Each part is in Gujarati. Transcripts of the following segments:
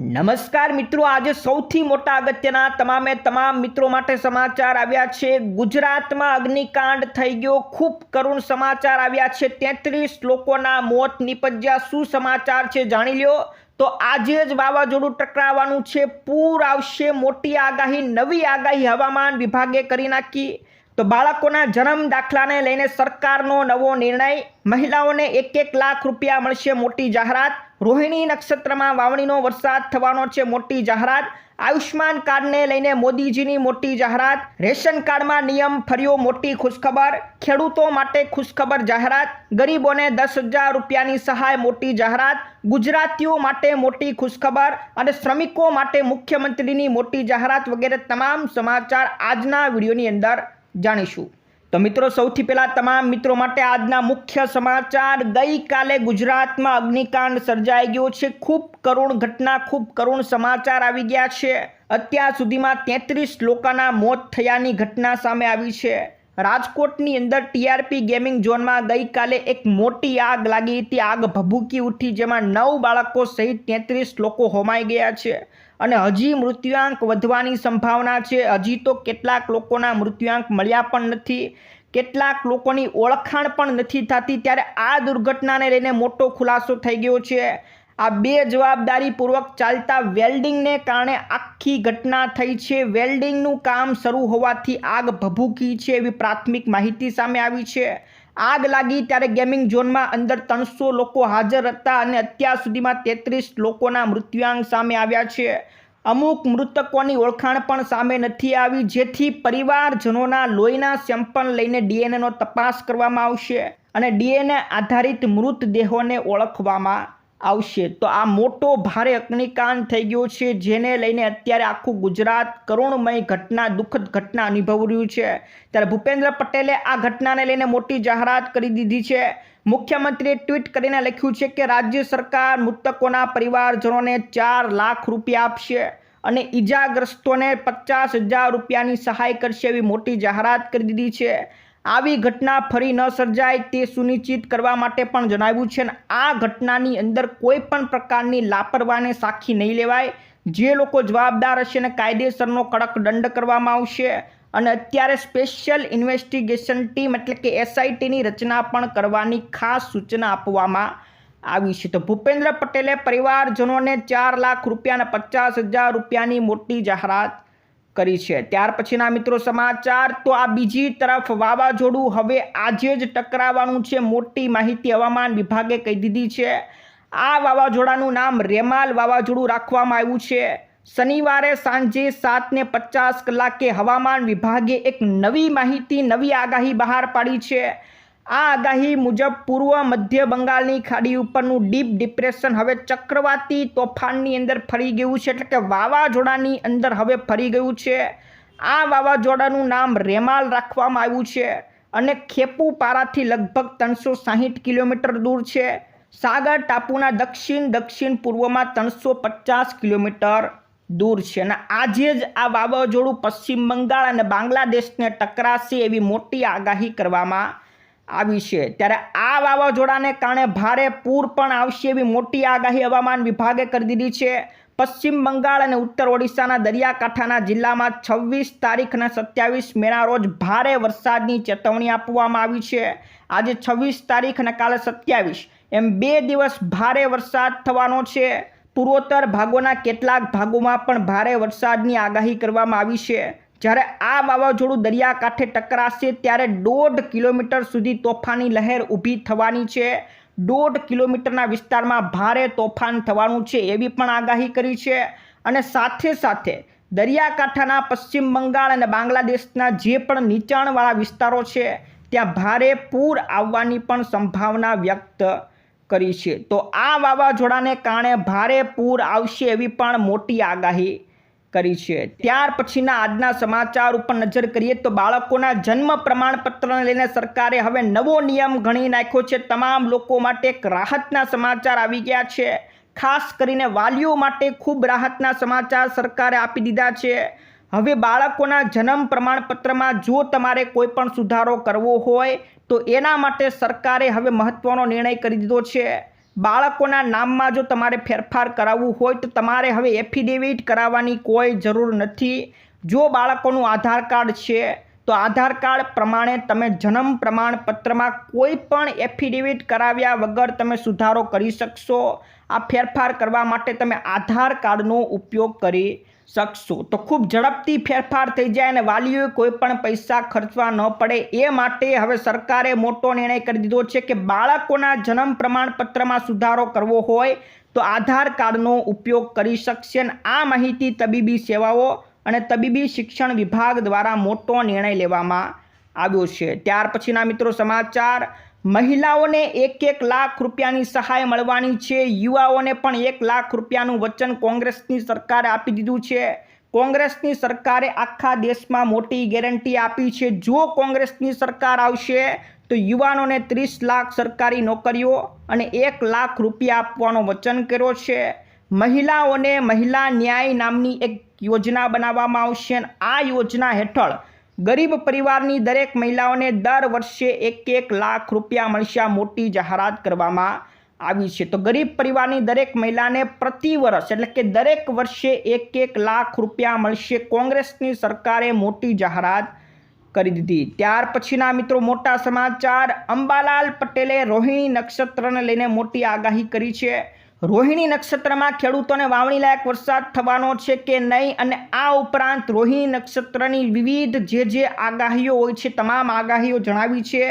નમસ્કાર મિત્રો, આજે સૌથી મોટા અગત્યના તમામે તમામ મિત્રો માટે સમાચાર આવ્યા છે. ગુજરાતમાં અગ્નિકાંડ થઈ ગયો. ખૂબ કરુણ સમાચાર આવ્યા છે. તેત્રીસ લોકોના મોત નિપજ્યા. શું સમાચાર છે જાણી લ્યો? તો આજે જ વાવાઝોડું ટકરાવવાનું છે. પૂર આવશે. મોટી આગાહી, નવી આગાહી હવામાન વિભાગે કરી નાખી. તો બાળકોના જન્મ દાખલાને લઈને સરકારનો નવો નિર્ણય, મહિલાઓને એક એક લાખ રૂપિયા મળશે મોટી જાહેરાત, રોહિણી નક્ષત્રમાં વાવણીનો વરસાદ થવાનો છે મોટી જાહેરાત આયુષ્માન કાર્ડને લઈને મોદીજીની મોટી જાહેરાત, રેશન કાર્ડમાં નિયમ ફર્યો મોટી ખુશખબર, ખેડૂતો માટે ખુશખબર જાહેરાત, ગરીબોને દસ હજાર રૂપિયાની સહાય મોટી જાહેરાત, ગુજરાતીઓ માટે મોટી ખુશખબર અને શ્રમિકો માટે મુખ્યમંત્રીની મોટી જાહેરાત વગેરે તમામ સમાચાર આજના વિડીયોની અંદર જાણીશું. તો મિત્રો, સૌથી પહેલાં તમામ મિત્રો માટે આજના મુખ્ય સમાચાર. ગઈકાલે ગુજરાતમાં અગ્નિકાંડ સર્જાઈ ગયો છે. ખૂબ કરુણ ઘટના, ખૂબ કરુણ સમાચાર આવી ગયા છે. અત્યાર સુધીમાં તેત્રીસ લોકોના મોત થયાની ઘટના સામે આવી છે. રાજકોટની અંદર ટીઆરપી ગેમિંગ ઝોનમાં ગઈકાલે એક મોટી આગ લાગી હતી. આગ ભભૂકી ઉઠી, જેમાં નવ બાળકો સહિત તેત્રીસ લોકો હોમાઈ ગયા છે. અને હજી મૃત્યુઆંક વધવાની સંભાવના છે. હજી તો કેટલાક લોકોના મૃત્યુઆંક મળ્યા પણ નથી. કેટલાક લોકોની ઓળખાણ પણ નથી થતી. ત્યારે આ દુર્ઘટનાને લઈને મોટો ખુલાસો થઈ ગયો છે. આ બે જવાબદારીપૂર્વક ચાલતા વેલ્ડિંગને કારણે આખી ઘટના થઈ છે. વેલ્ડિંગનું કામ શરૂ હોવાથી આગ ભભૂકી છે એવી પ્રાથમિક માહિતી સામે આવી છે. આગ લાગી ત્યારે ગેમિંગ ઝોનમાં અંદર ત્રણસો લોકો હાજર હતા અને અત્યાર સુધીમાં તેત્રીસ લોકોના મૃત્યુઆંક સામે આવ્યા છે. અમુક મૃતકોની ઓળખાણ પણ સામે નથી આવી, જેથી પરિવારજનોના લોહીના સેમ્પલ લઈને ડીએનએનો તપાસ કરવામાં આવશે અને ડીએનએ આધારિત મૃતદેહોને ઓળખવામાં આવશે. તો આ મોટો ભારે અગ્નિકાંડ થઈ ગયો છે, જેને લઈને અત્યારે આખું ગુજરાત કરુણમય ઘટના, દુઃખદ ઘટના અનુભવી રહ્યું છે. ત્યારે ભૂપેન્દ્ર પટેલે આ ઘટનાને લઈને મોટી જાહેરાત કરી દીધી છે. મુખ્યમંત્રીએ ટ્વીટ કરીને લખ્યું છે કે, રાજ્ય સરકાર મૃતકોના પરિવારજનોને ચાર લાખ રૂપિયા આપશે અને ઈજાગ્રસ્તોને પચાસ હજાર રૂપિયાની સહાય કરશે, એવી મોટી જાહેરાત કરી દીધી છે. આવી ઘટના ફરી ન સર્જાય તે સુનિશ્ચિત કરવા માટે પણ જણાવ્યું છે અને આ ઘટનાની અંદર કોઈ પણ પ્રકારની લાપરવાહીને સાખી નહીં લેવાય. જે લોકો જવાબદાર હશે અને કાયદેસરનો કડક દંડ કરવામાં આવશે. અને અત્યારે સ્પેશિયલ ઇન્વેસ્ટિગેશન ટીમ એટલે કે એસઆઈટીની રચના પણ કરવાની ખાસ સૂચના આપવામાં આવી છે. તો ભૂપેન્દ્ર પટેલે પરિવારજનોને ચાર લાખ રૂપિયા અને પચાસ હજાર રૂપિયાની મોટી જાહેરાત કરી છે. ત્યાર પછીના મિત્રો સમાચાર, તો આ બીજી તરફ વાવાઝોડું હવે આજે જ ટકરાવાનું છે. મોટી માહિતી હવામાન વિભાગે કહી દીધી છે. આ વાવાઝોડાનું નામ રેમાલ વાવાઝોડું રાખવામાં આવ્યું છે. શનિવારે સાંજે સાતને પચાસ કલાકે હવામાન વિભાગે એક નવી માહિતી, નવી આગાહી બહાર પાડી છે. આ આગાહી મુજબ પૂર્વ મધ્ય બંગાળની ખાડી ઉપરનું ડીપ ડિપ્રેશન હવે ચક્રવાતી તોફાનની અંદર ફરી ગયું છે એટલે કે વાવાઝોડાની અંદર હવે ફરી ગયું છે. આ વાવાઝોડાનું નામ રેમાલ રાખવામાં આવ્યું છે અને ખેપુપારાથી લગભગ ત્રણસો સાહીઠ કિલોમીટર દૂર છે. સાગર ટાપુના દક્ષિણ દક્ષિણ પૂર્વમાં ત્રણસો પચાસ કિલોમીટર દૂર છે અને આજે જ આ વાવાઝોડું પશ્ચિમ બંગાળ અને બાંગ્લાદેશને ટકરાશે એવી મોટી આગાહી કરવામાં આવી છે. ત્યારે આ વાવાઝોડાને કારણે ભારે પૂર પણ આવશે એવી મોટી આગાહી હવામાન વિભાગે કરી દીધી છે. પશ્ચિમ બંગાળ અને ઉત્તર ઓડિશાના દરિયાકાંઠાના જિલ્લામાં છવ્વીસ તારીખ અને સત્યાવીસ મેના રોજ ભારે વરસાદની ચેતવણી આપવામાં આવી છે. આજે છવ્વીસ તારીખ અને કાલે સત્યાવીસ. એમ બે દિવસ ભારે વરસાદ થવાનો છે. પૂર્વોત્તર ભાગોના કેટલાક ભાગોમાં પણ ભારે વરસાદની આગાહી કરવામાં આવી છે. જ્યારે આ વાવાઝોડું દરિયાકાંઠે ટકરાશે ત્યારે દોઢ કિલોમીટર સુધી તોફાની લહેર ઊભી થવાની છે. દોઢ કિલોમીટરના વિસ્તારમાં ભારે તોફાન થવાનું છે એવી પણ આગાહી કરી છે અને સાથે સાથે દરિયાકાંઠાના પશ્ચિમ બંગાળ અને બાંગ્લાદેશના જે પણ નીચાણવાળા વિસ્તારો છે ત્યાં ભારે પૂર આવવાની પણ સંભાવના વ્યક્ત કરી છે. તો આ વાવાઝોડાને કારણે ભારે પૂર આવશે એવી પણ મોટી આગાહી કરી છે. ત્યાર પછીના આજના સમાચાર ઉપર નજર કરીએ તો બાળકોના જન્મ પ્રમાણપત્રને લઈને સરકારે હવે નવો નિયમ ગણી નાખ્યો છે. તમામ લોકો માટે એક રાહતના સમાચાર આવી ગયા છે. ખાસ કરીને વાલીઓ માટે ખૂબ રાહતના સમાચાર સરકારે આપી દીધા છે. હવે બાળકોના જન્મ પ્રમાણપત્રમાં જો તમારે કોઈ પણ સુધારો કરવો હોય તો એના માટે સરકારે હવે મહત્ત્વનો નિર્ણય કરી દીધો છે. બાળકોના નામમાં જો તમારે ફેરફાર કરાવવું હોય તો તમારે હવે એફિડેવિટ કરાવવાની કોઈ જરૂર નથી. જો બાળકોનું આધાર કાર્ડ છે, તો આધાર કાર્ડ પ્રમાણે તમે જન્મ પ્રમાણપત્રમાં કોઈ પણ એફિડેવિટ કરાવ્યા વગર તમે સુધારો કરી શકશો. આ ફેરફાર કરવા માટે તમે આધાર કાર્ડનો ઉપયોગ કરી શકશો. તો ખૂબ ઝડપથી ફેરફાર થઈ જાય અને વાલીઓએ કોઈ પણ પૈસા ખર્ચવા ન પડે. એ માટે હવે સરકારે મોટો નિર્ણય કરી દીધો છે કે બાળકોના જન્મ પ્રમાણપત્રમાં સુધારો કરવો હોય તો આધાર કાર્ડનો ઉપયોગ કરી શકશે અને આ માહિતી તબીબી સેવાઓ અને તબીબી શિક્ષણ વિભાગ દ્વારા મોટો નિર્ણય લેવામાં આવ્યો છે. ત્યાર પછીના મિત્રો સમાચાર. મહિલાઓને એક એક લાખ રૂપિયાની સહાય મળવાની છે. યુવાઓને પણ એક લાખ રૂપિયાનું વચન કોંગ્રેસની સરકારે આપી દીધું છે. કોંગ્રેસની સરકારે આખા દેશમાં મોટી ગેરંટી આપી છે. જો કોંગ્રેસની સરકાર આવશે, તો યુવાનોને ત્રીસ લાખ સરકારી નોકરીઓ અને એક લાખ રૂપિયા આપવાનો વચન કર્યો છે. મહિલાઓને મહિલા ન્યાય નામની એક યોજના બનાવવામાં આવશે આ યોજના હેઠળ ગરીબ પરિવારની દરેક મહિલાઓને દર વર્ષે એક એક લાખ રૂપિયા મળશે મોટી જાહેરાત કરવામાં આવી છે. તો ગરીબ પરિવારની દરેક મહિલાને પ્રતિ વર્ષ, એટલે કે દરેક વર્ષે એક એક લાખ રૂપિયા મળશે, કોંગ્રેસની સરકારે મોટી જાહેરાત કરી દીધી. ત્યાર પછીના મિત્રો મોટા સમાચાર, અંબાલાલ પટેલે રોહિણી નક્ષત્રને લઈને મોટી આગાહી કરી છે. રોહિણી નક્ષત્રમાં ખેડૂતોને વાવણી લાયક વરસાદ થવાનો છે કે નહીં અને આ ઉપરાંત રોહિણી નક્ષત્રની વિવિધ જે જે આગાહીઓ હોય છે, તમામ આગાહીઓ જણાવી છે.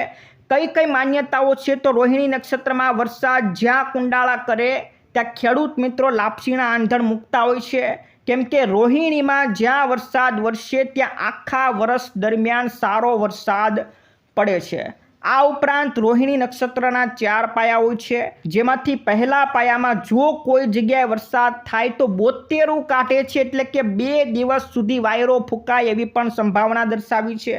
કઈ કઈ માન્યતાઓ છે તો રોહિણી નક્ષત્રમાં વરસાદ જ્યાં કુંડાળા કરે, ત્યાં ખેડૂત મિત્રો લાપસીના આંધણ મૂકતા હોય છે. કેમ કે રોહિણીમાં જ્યાં વરસાદ વરસે, ત્યાં આખા વર્ષ દરમિયાન સારો વરસાદ પડે છે. આ ઉપરાંત રોહિણી નક્ષત્રના ચાર પાયા હોય છે. જેમાંથી પહેલા પાયામાં જો કોઈ જગ્યાએ વરસાદ થાય તો બોતેરું કાઢે છે એટલે કે બે દિવસ સુધી વાયરો ફૂંકાય એવી પણ સંભાવના દર્શાવી છે.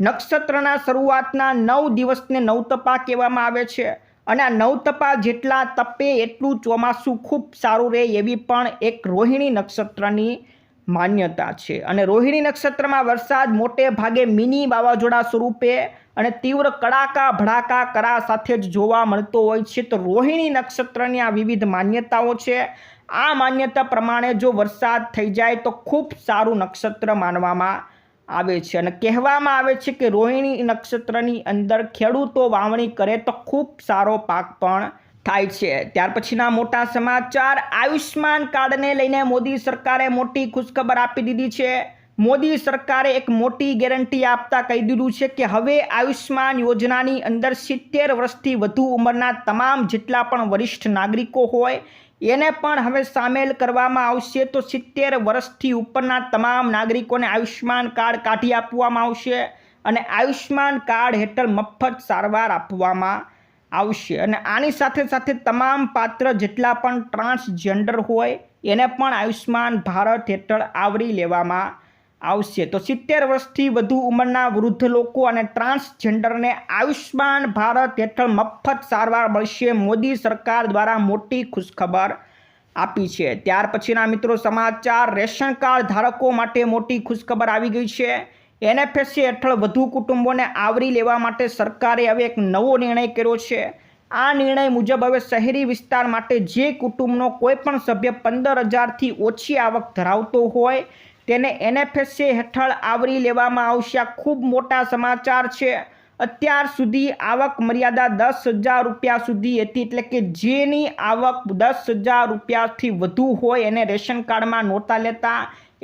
નક્ષત્રના શરૂઆતના નવ દિવસને નવતપા કહેવામાં આવે છે અને આ નવતપા જેટલા તપે એટલું ચોમાસું ખૂબ સારું રહે એવી પણ એક રોહિણી નક્ષત્રની માન્યતા છે. અને રોહિણી નક્ષત્રમાં વરસાદ મોટે ભાગે મિની વાવાઝોડા સ્વરૂપે અને તીવ્ર કડાકા ભડાકા કરા સાથે જ જોવા મળતો હોય છે. તો રોહિણી નક્ષત્રની આ વિવિધ માન્યતાઓ છે. આ માન્યતા પ્રમાણે જો વરસાદ થઈ જાય તો ખૂબ સારું નક્ષત્ર માનવામાં આવે છે. અને કહેવામાં આવે છે કે રોહિણી નક્ષત્રની અંદર ખેડૂતો વાવણી કરે તો ખૂબ સારો પાક પણ થાય છે. ત્યાર પછીના મોટા સમાચાર આયુષ્માન કાર્ડને લઈને મોદી સરકારે મોટી ખુશખબર આપી દીધી છે. મોદી સરકારે એક મોટી ગેરંટી આપતા કહી દીધું છે કે હવે આયુષ્માન યોજનાની અંદર સિત્તેર વર્ષથી વધુ ઉંમરના તમામ જેટલા પણ વરિષ્ઠ નાગરિકો હોય, એને પણ હવે સામેલ કરવામાં આવશે તો સિત્તેર વર્ષથી ઉપરના તમામ નાગરિકોને આયુષ્માન કાર્ડ કાઢી આપવામાં આવશે અને આયુષ્માન કાર્ડ હેઠળ મફત સારવાર આપવામાં આવશે. અને આની સાથે સાથે તમામ પાત્ર જેટલા પણ ટ્રાન્સજેન્ડર હોય, એને પણ આયુષ્માન ભારત હેઠળ આવરી લેવામાં આવશે. તો સિત્તેર વર્ષથી વધુ ઉંમરના વૃદ્ધ લોકો અને ટ્રાન્સજેન્ડરને આયુષ્માન ભારત હેઠળ મફત સારવાર મળશે. મોદી સરકાર દ્વારા મોટી ખુશખબર આપી છે. ત્યાર પછીના મિત્રો સમાચાર, રેશન કાર્ડ ધારકો માટે મોટી ખુશખબર આવી ગઈ છે. એનએફએસસી હેઠળ વધુ કુટુંબોને આવરી લેવા માટે સરકારે હવે એક નવો નિર્ણય કર્યો છે. આ નિર્ણય મુજબ હવે શહેરી વિસ્તાર માટે જે કુટુંબનો કોઈપણ સભ્ય પંદર હજારથી ઓછી આવક ધરાવતો હોય, તેને એનએફએસએ હેઠળ આવરી લેવામાં આવશે. આ ખૂબ મોટા સમાચાર છે. અત્યાર સુધી આવક મર્યાદા દસ હજાર રૂપિયા સુધી હતી, એટલે કે જેની આવક દસ હજાર રૂપિયાથી વધુ હોય એને રેશન કાર્ડમાં નહોતા લેતા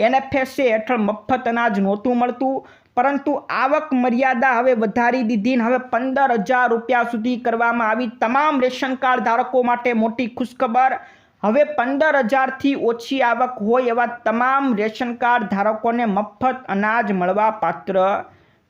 એનએફએસએ હેઠળ મફત અનાજ નહોતું મળતું, પરંતુ આવક મર્યાદા હવે વધારી દીધી હવે પંદર હજાર રૂપિયા સુધી કરવામાં આવી. તમામ રેશન કાર્ડ ધારકો માટે મોટી ખુશખબર. હવે પંદર હજારથી ઓછી આવક હોય એવા તમામ રેશન કાર્ડ ધારકોને મફત અનાજ મળવા પાત્ર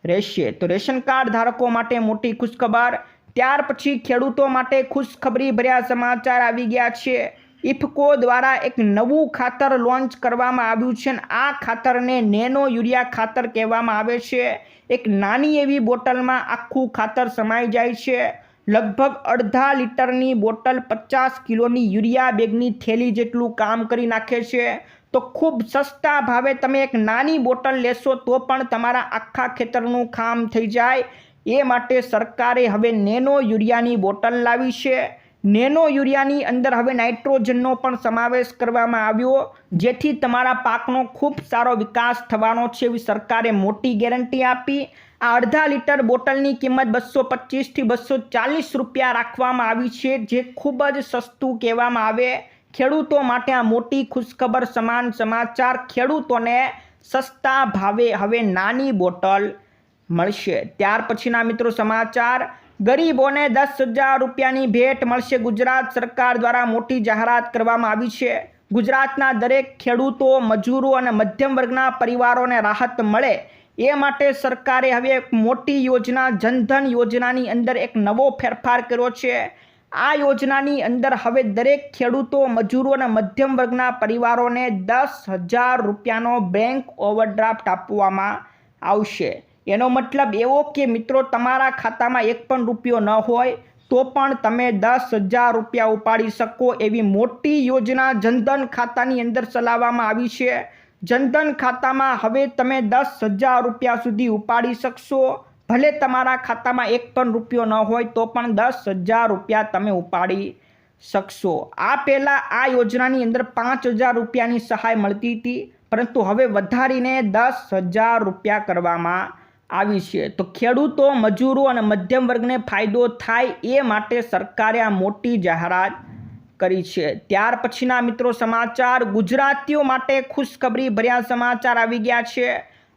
રહેશે. તો રેશન કાર્ડ ધારકો માટે મોટી ખુશખબર. ત્યાર પછી ખેડૂતો માટે ખુશખબરી ભર્યા સમાચાર આવી ગયા છે. ઇફકો દ્વારા એક નવું ખાતર લોન્ચ કરવામાં આવ્યું છે અને આ ખાતરને નેનો યુરિયા ખાતર કહેવામાં આવે છે. એક નાની એવી બોટલમાં આખું ખાતર સમાઈ જાય છે. લગભગ અડધા લીટરની બોટલ પચાસ કિલોની યુરિયા બેગની થેલી જેટલું કામ કરી નાખે છે. તો ખૂબ સસ્તા ભાવે તમે એક નાની બોટલ લેશો તો પણ તમારા આખા ખેતરનું કામ થઈ જાય. એ માટે સરકારે હવે નેનો યુરિયાની બોટલ લાવી છે. નેનો યુરિયાની અંદર હવે નાઇટ્રોજનનો પણ સમાવેશ કરવામાં આવ્યો. જેથી તમારા પાકનો ખૂબ સારો વિકાસ થવાનો છે એવી સરકારે મોટી ગેરંટી આપી. આ અડધા લીટર બોટલની કિંમત બસો પચીસથી બસો ચાલીસ રૂપિયા રાખવામાં આવી છે, જે ખૂબ જ સસ્તું કહેવામાં આવે. ખેડૂતો માટે આ મોટી ખુશખબર સમાન સમાચાર ખેડૂતોને સસ્તા ભાવે હવે નાની બોટલ મળશે. ત્યાર પછીના મિત્રો સમાચાર. ગરીબોને દસ હજાર રૂપિયાની ભેટ મળશે. ગુજરાત સરકાર દ્વારા મોટી જાહેરાત કરવામાં આવી છે. ગુજરાતના દરેક ખેડૂતો, મજૂરો અને મધ્યમ વર્ગના પરિવારોને રાહત મળે. એ માટે સરકારે હવે એક મોટી યોજના, જનધન યોજનાની અંદર એક નવો ફેરફાર કર્યો છે. આ યોજનાની અંદર હવે દરેક ખેડૂતો, મજૂરો અને મધ્યમ વર્ગના પરિવારોને દસ હજાર રૂપિયાનો બેંક ઓવરડ્રાફ્ટ આપવામાં આવશે. એનો મતલબ એવો કે મિત્રો, તમારા ખાતામાં એક પણ રૂપિયો ન હોય, તો પણ તમે દસ હજાર રૂપિયા ઉપાડી શકો એવી મોટી યોજના જનધન ખાતાની અંદર ચલાવવામાં આવી છે. જનધન ખાતામાં હવે તમે દસ હજાર રૂપિયા સુધી ઉપાડી શકશો. ભલે તમારા ખાતામાં એક પણ રૂપિયો ન હોય, તો પણ દસ હજાર રૂપિયા તમે ઉપાડી શકશો. આ પહેલાં આ યોજનાની અંદર પાંચ હજાર રૂપિયાની સહાય મળતી હતી, પરંતુ હવે વધારીને દસ હજાર રૂપિયા કરવામાં આવી છે. તો ખેડૂતો, મજૂરો અને મધ્યમ વર્ગને ફાયદો થાય એ માટે સરકારે આ મોટી જાહેરાત કરી છે. ત્યાર પછીના મિત્રો સમાચાર, ગુજરાતીઓ માટે ખુશખબરી ભર્યા સમાચાર આવી ગયા છે.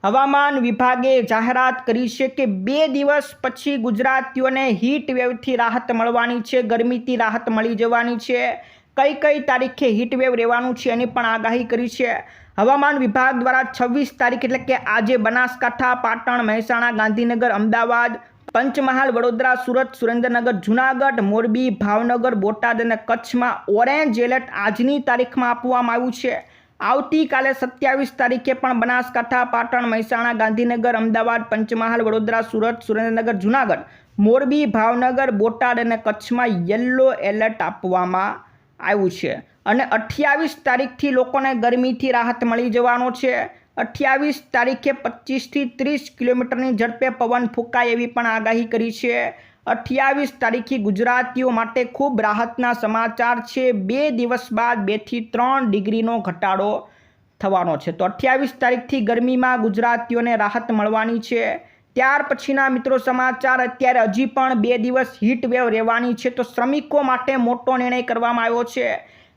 હવામાન વિભાગે જાહેરાત કરી છે કે બે દિવસ પછી ગુજરાતીઓને હીટ વેવથી રાહત મળવાની છે, ગરમીથી રાહત મળી જવાની છે. કઈ કઈ તારીખે હીટ વેવ રહેવાનું છે એની પણ આગાહી કરી છે. હવામાન વિભાગ દ્વારા છવ્વીસ તારીખ એટલે કે આજે બનાસકાંઠા, પાટણ, મહેસાણા, ગાંધીનગર, અમદાવાદ, પંચમહાલ, વડોદરા, સુરત, સુરેન્દ્રનગર, જુનાગઢ, મોરબી, ભાવનગર, બોટાદ અને કચ્છમાં ઓરેન્જ એલર્ટ આજની તારીખમાં આપવામાં આવ્યું છે. આવતીકાલે સત્યાવીસ તારીખે પણ બનાસકાંઠા, પાટણ, મહેસાણા, ગાંધીનગર, અમદાવાદ, પંચમહાલ, વડોદરા, સુરત, સુરેન્દ્રનગર, જુનાગઢ, મોરબી, ભાવનગર, બોટાદ અને કચ્છમાં યલો એલર્ટ આપવામાં આવ્યું છે. અને અઠ્યાવીસ તારીખથી લોકોને ગરમીથી રાહત મળી જવાનો છે. અઠ્યાવીસ તારીખે પચીસથી ત્રીસ કિલોમીટરની ઝડપે પવન ફૂંકાય એવી પણ આગાહી કરી છે. અઠ્યાવીસ તારીખે ગુજરાતીઓ માટે ખૂબ રાહતના સમાચાર છે. બે દિવસ બાદ બેથી ત્રણ ડિગ્રીનો ઘટાડો થવાનો છે. તો અઠ્યાવીસ તારીખથી ગરમીમાં ગુજરાતીઓને રાહત મળવાની છે. ત્યાર પછીના મિત્રો સમાચાર, અત્યારે હજી પણ બે દિવસ હીટ વેવ રહેવાની છે. તો શ્રમિકો માટે મોટો નિર્ણય કરવામાં આવ્યો છે.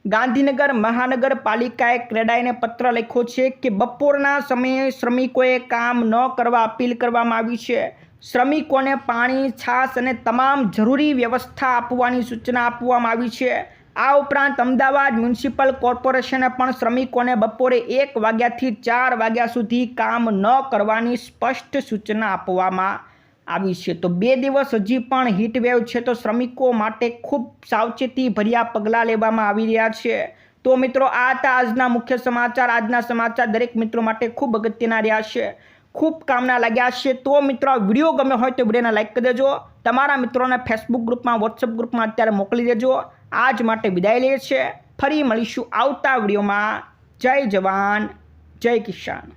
ગાંધીનગર મહાનગરપાલિકાએ ક્રેડાઈને પત્ર લખ્યો છે કે બપોરના સમયે શ્રમિકોએ કામ ન કરવા અપીલ કરવામાં આવી છે. શ્રમિકોને પાણી, છાશ અને તમામ જરૂરી વ્યવસ્થા આપવાની સૂચના આપવામાં આવી છે. આ ઉપરાંત અમદાવાદ મ્યુનિસિપલ કોર્પોરેશને પણ શ્રમિકોને બપોરે એક વાગ્યાથી ચાર વાગ્યા સુધી કામ ન કરવાની સ્પષ્ટ સૂચના આપવામાં આવી છે. તો બે દિવસ હજી પણ હીટવેવ છે તો શ્રમિકો માટે ખૂબ સાવચેતી ભર્યા પગલાં લેવામાં આવી રહ્યા છે. તો મિત્રો, આ હતા આજના મુખ્ય સમાચાર. આજના સમાચાર દરેક મિત્રો માટે ખૂબ અગત્યના રહ્યા છે. ખૂબ કામના લાગ્યા છે. તો મિત્રો વીડિયો ગમે હોય તો વિડીયોને લાઇક કરી દેજો. તમારા મિત્રોને ફેસબુક ગ્રુપમાં વોટ્સઅપ ગ્રુપમાં અત્યારે મોકલી દેજો. આજ માટે વિદાય લે છે ફરી મળીશું આવતા વિડીયોમાં. જય જવાન. જય કિસાન.